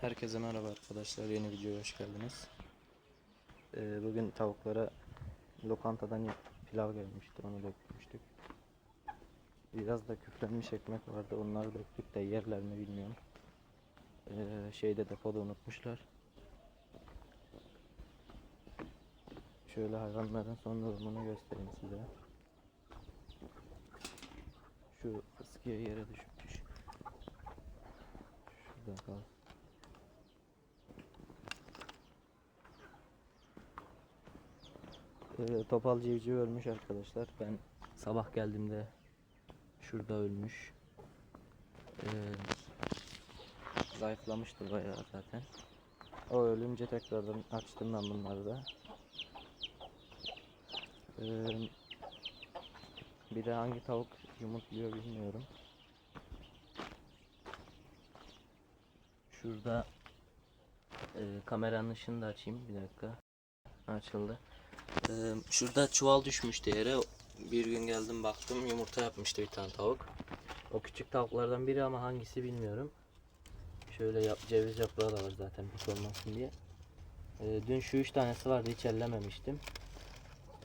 Herkese merhaba arkadaşlar. Yeni videoya hoş geldiniz. Ee, bugün tavuklara lokantadan pilav gelmişti. Onu dökmüştük. Biraz da küflenmiş ekmek vardı. Onları döktük de yerler mi bilmiyorum. Ee, şeyde depoda unutmuşlar. Şöyle hayvanların son durumunu göstereyim size. Şu ıskıya yere düşmüş. Şurada kal. Topal civciv ölmüş arkadaşlar. Ben sabah geldiğimde şurada ölmüş. Ee, zayıflamıştı bayağı zaten. O ölünce tekrardan açtım ben bunları da. Ee, bir de hangi tavuk yumurtluyor bilmiyorum. Şurada e, kameranın ışığını da açayım bir dakika. Açıldı. Ee, şurada çuval düşmüştü yere. Bir gün geldim baktım yumurta yapmıştı bir tane tavuk. O küçük tavuklardan biri ama hangisi bilmiyorum. Şöyle yap, ceviz yaprağı da var zaten pis olmasın diye. Ee, dün şu üç tanesi vardı hiç ellememiştim.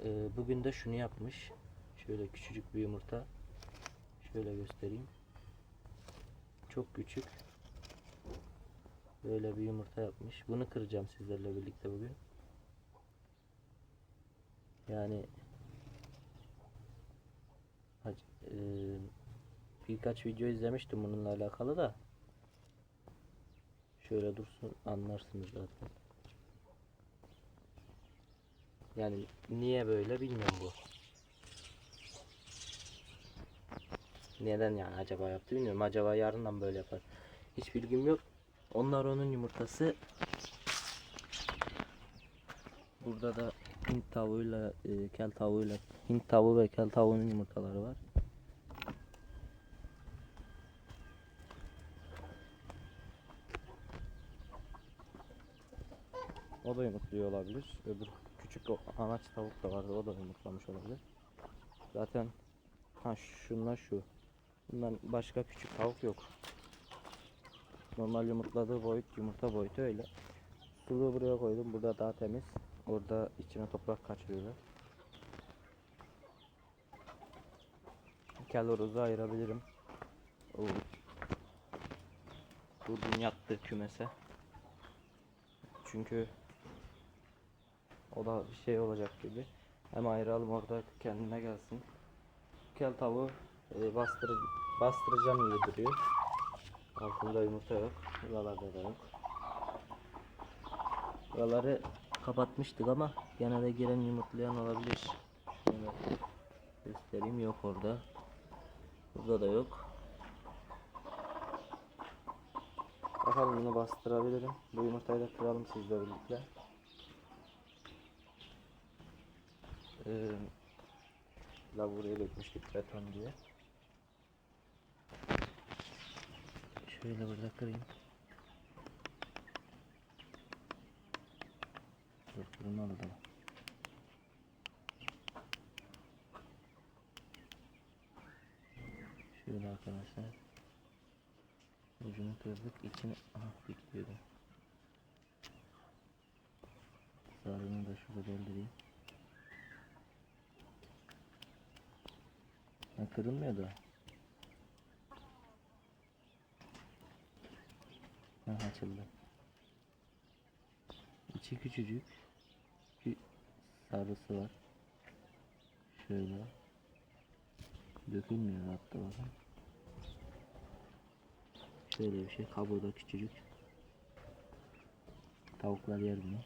Ee, bugün de şunu yapmış. Şöyle küçücük bir yumurta. Şöyle göstereyim. Çok küçük. Böyle bir yumurta yapmış. Bunu kıracağım sizlerle birlikte bugün. Yani eee, birkaç video izlemiştim bununla alakalı da şöyle dursun anlarsınız zaten. Yani niye böyle bilmiyorum bu. Neden yani acaba yaptı bilmiyorum. Acaba yarından böyle yapar. Hiç bilgim yok. Onlar onun yumurtası. Burada da Hint tavuğuyla e, kel tavuğuyla Hint tavuğu ve kel tavuğunun yumurtaları var. O da yumurtluyor olabilir. Öbür küçük o anaç tavuk da vardı. O da yumurtlamış olabilir. Zaten ha şunlar şu. Bundan başka küçük tavuk yok. Normal yumurtladığı boyut yumurta boyutu öyle. Suluğu buraya koydum. Burada daha temiz. Orada içine toprak kaçırıyorlar. Kel horozu ayırabilirim. O Bugün yattı kümese. Çünkü o da bir şey olacak gibi. Hem ayıralım orada kendine gelsin. Kel tavuğu e, bastır, bastıracağım gibi duruyor. Altında yumurta yok. Buralarda da yok. Buraları kapatmıştık ama gene de giren yumurtlayan olabilir. Şöyle göstereyim yok orada. Burada da yok. Bakalım bunu bastırabilirim. Bu yumurtayı da kıralım sizle birlikte. Ee, la buraya dökmüştük beton diye. Şöyle burada kırayım. Dur kırılmadı da. Şöyle arkadaşlar. Ucunu kırdık. içini aha bekliyordu. Sarını da şurada doldurayım. Ha, kırılmıyor da. Ha, açıldı. İçi küçücük. Sarısı var. Şöyle. Dökülmüyor hatta bakın. Şöyle bir şey. Kabuğu da küçücük. Tavuklar yer bunu.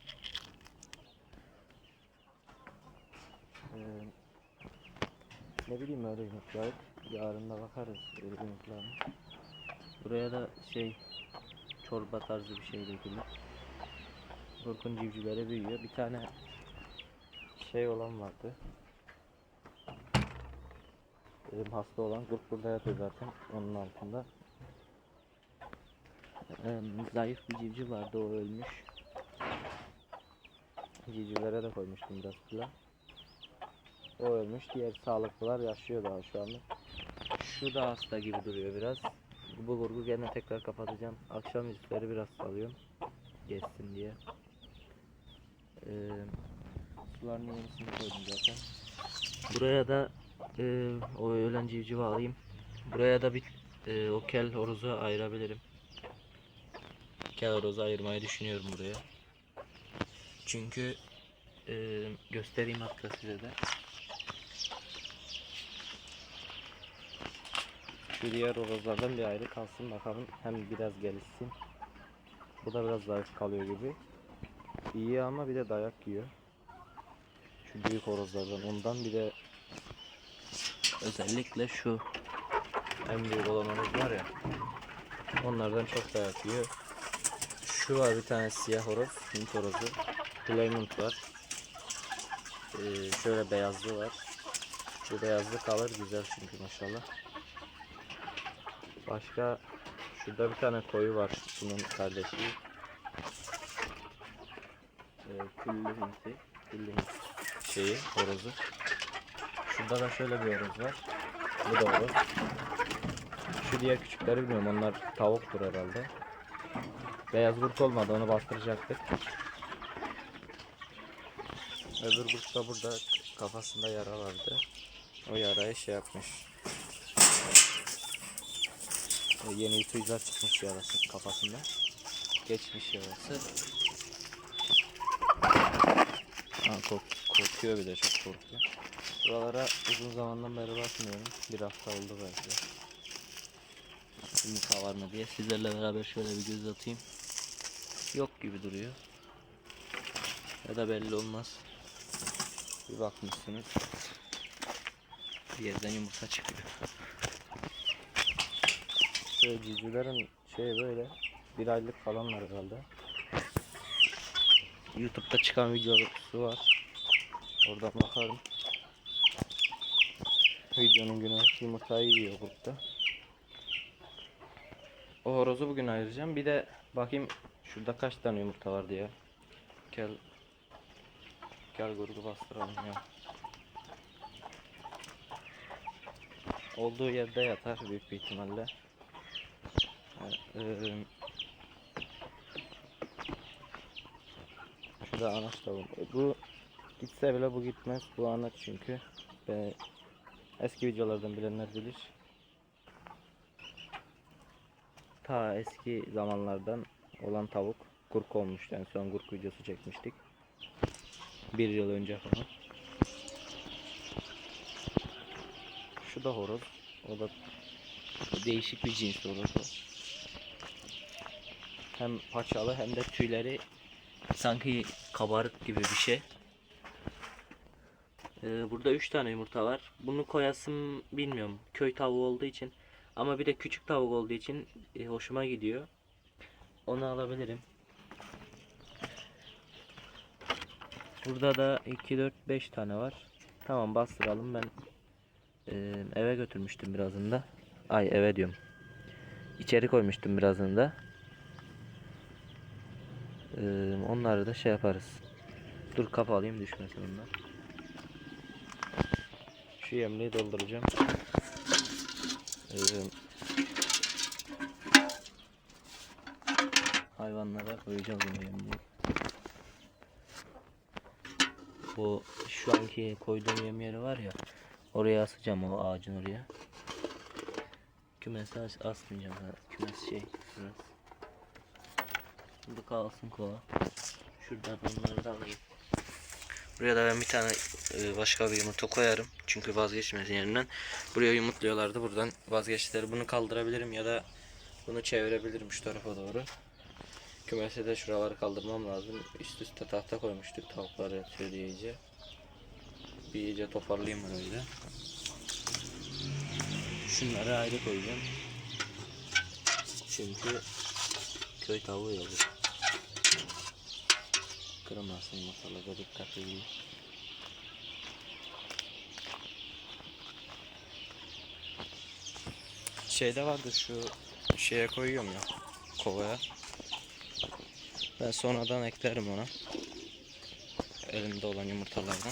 Ee, ne bileyim öyle yumurtlayıp yarın da bakarız öyle. Buraya da şey çorba tarzı bir şey dökülür. Korkun civcivlere büyüyor. Bir tane şey olan vardı. Benim hasta olan kurt burada yatıyor zaten onun altında. Ee, zayıf bir civciv vardı o ölmüş. Civcivlere de koymuştum biraz pilav. O ölmüş. Diğer sağlıklılar yaşıyor daha şu anda. Şu da hasta gibi duruyor biraz. Bu burgu gene tekrar kapatacağım. Akşam üstleri biraz salıyorum. Geçsin diye. Ee, sularını yenisini koydum zaten. Buraya da e, o öğlen civcivi alayım. Buraya da bir e, o kel horozu ayırabilirim. Kel horozu ayırmayı düşünüyorum buraya. Çünkü e, göstereyim hatta size de. Şu diğer horozlardan bir ayrı kalsın bakalım. Hem biraz gelişsin. Bu da biraz zayıf kalıyor gibi. İyi ama bir de dayak yiyor. Şu büyük horozlardan ondan bir de özellikle şu en büyük olan horoz var ya. Onlardan çok dayak yiyor. Şu var bir tane siyah horoz, Hint horozu. Plymouth var. Ee, şöyle beyazlı var. Bu beyazlı kalır güzel çünkü maşallah. Başka şurada bir tane koyu var bunun kardeşi. Ee, küllü hinti. Küllü hint şeyi horozu. Şurada da şöyle bir horoz var. Bu da horoz. Şu diğer küçükleri bilmiyorum onlar tavuktur herhalde. Beyaz kurt olmadı onu bastıracaktık. Öbür kurt da burada kafasında yara vardı. O yarayı şey yapmış. O yeni tüyler çıkmış yarası kafasında. Geçmiş yarası. Ha, kork korkuyor bir de çok korkuyor. Buralara uzun zamandan beri bakmıyorum. Bir hafta oldu belki. Yumurta var mı diye sizlerle beraber şöyle bir göz atayım. Yok gibi duruyor. Ya da belli olmaz. Bir bakmışsınız. Bir yerden yumurta çıkıyor. Şöyle civcivlerin şey böyle bir aylık falanlar herhalde. YouTube'da çıkan videosu var. Oradan bakarım. Videonun günü yumurtayı yiyor burada. O horozu bugün ayıracağım. Bir de bakayım şurada kaç tane yumurta var diye. Gel Gel grubu bastıralım ya. Olduğu yerde yatar büyük bir ihtimalle. Ee, Şurada anaç tavuğum. Bu gitse bile bu gitmez. Bu anaç çünkü. Ve eski videolardan bilenler bilir. Ta eski zamanlardan olan tavuk. Kurk olmuştu. En son kurk videosu çekmiştik. Bir yıl önce falan. Şu da horoz. O da değişik bir cins horoz. Hem paçalı hem de tüyleri sanki kabarık gibi bir şey. Ee, burada 3 tane yumurta var. Bunu koyasım bilmiyorum. Köy tavuğu olduğu için. Ama bir de küçük tavuk olduğu için e, hoşuma gidiyor. Onu alabilirim. Burada da 2 4 5 tane var. Tamam bastıralım ben e, eve götürmüştüm birazını da. Ay eve diyorum. İçeri koymuştum birazını da. E, onları da şey yaparız. Dur kapı alayım düşmesin onlar. Şu yemliği dolduracağım. E, hayvanlara koyacağız bunu yemliği. Bu şu anki koyduğum yem yeri var ya. Oraya asacağım o ağacın oraya. Kümesi as asmayacağım. Kümes şey. Şurası. Bu kalsın kova. Şuradan onları da alayım. Buraya da ben bir tane e, başka bir yumurta koyarım. Çünkü vazgeçmesin yerinden. Buraya yumurtluyorlardı. Buradan vazgeçtiler. Bunu kaldırabilirim ya da bunu çevirebilirim şu tarafa doğru. Kümese de şuraları kaldırmam lazım. Üst üste tahta koymuştuk tavuklar yatıyor. Bir iyice toparlayayım ben öyle. Şunları ayrı koyacağım. Çünkü köy tavuğu ya bu. Kırılmasın masalada dikkatli edin. şeyde vardı şu şeye koyuyorum ya kovaya. Ben sonradan eklerim ona. Elimde olan yumurtalardan.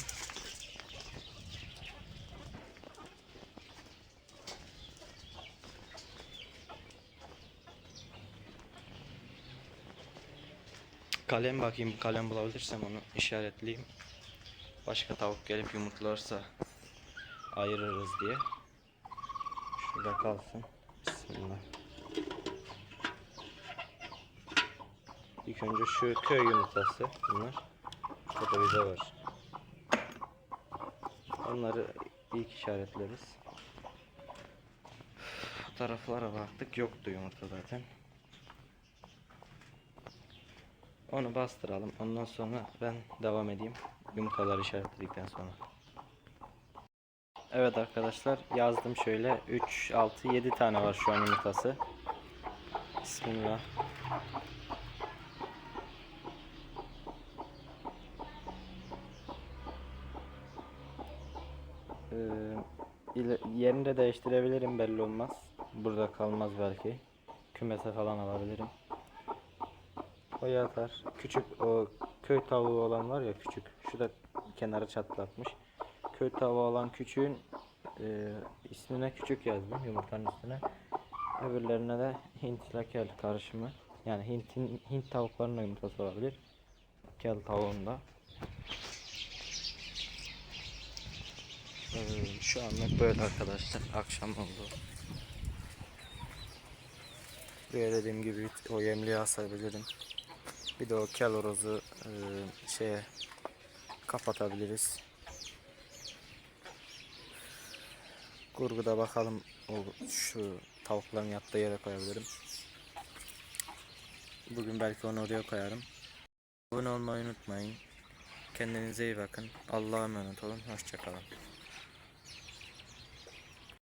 Kalem bakayım kalem bulabilirsem onu işaretleyeyim. Başka tavuk gelip yumurtlarsa ayırırız diye. Şurada kalsın. Bismillah. İlk önce şu köy yumurtası bunlar. Burada bize var. Onları ilk işaretleriz. Bu taraflara baktık yoktu yumurta zaten. Onu bastıralım. Ondan sonra ben devam edeyim. Yumurtaları işaretledikten sonra. Evet arkadaşlar yazdım şöyle 3, 6, 7 tane var şu an yumurtası. Bismillah. Ee, yerini de değiştirebilirim belli olmaz. Burada kalmaz belki. Kümese falan alabilirim. O yatar. Küçük o köy tavuğu olan var ya küçük. Şu da kenarı çatlatmış. Köy tavuğu olan küçüğün e, ismine küçük yazdım yumurtanın üstüne. Öbürlerine de Hint lakel karışımı. Yani Hint'in Hint tavuklarının yumurtası olabilir. Kel tavuğunda. Ee, şu anlık böyle arkadaşlar. Akşam oldu. Buraya dediğim gibi o yemliği asabilirim. Bir de o kel horozu e, şeye kapatabiliriz. Kurguda bakalım o şu tavukların yattığı yere koyabilirim. Bugün belki onu oraya koyarım. Abone olmayı unutmayın. Kendinize iyi bakın. Allah'a emanet olun. Hoşçakalın.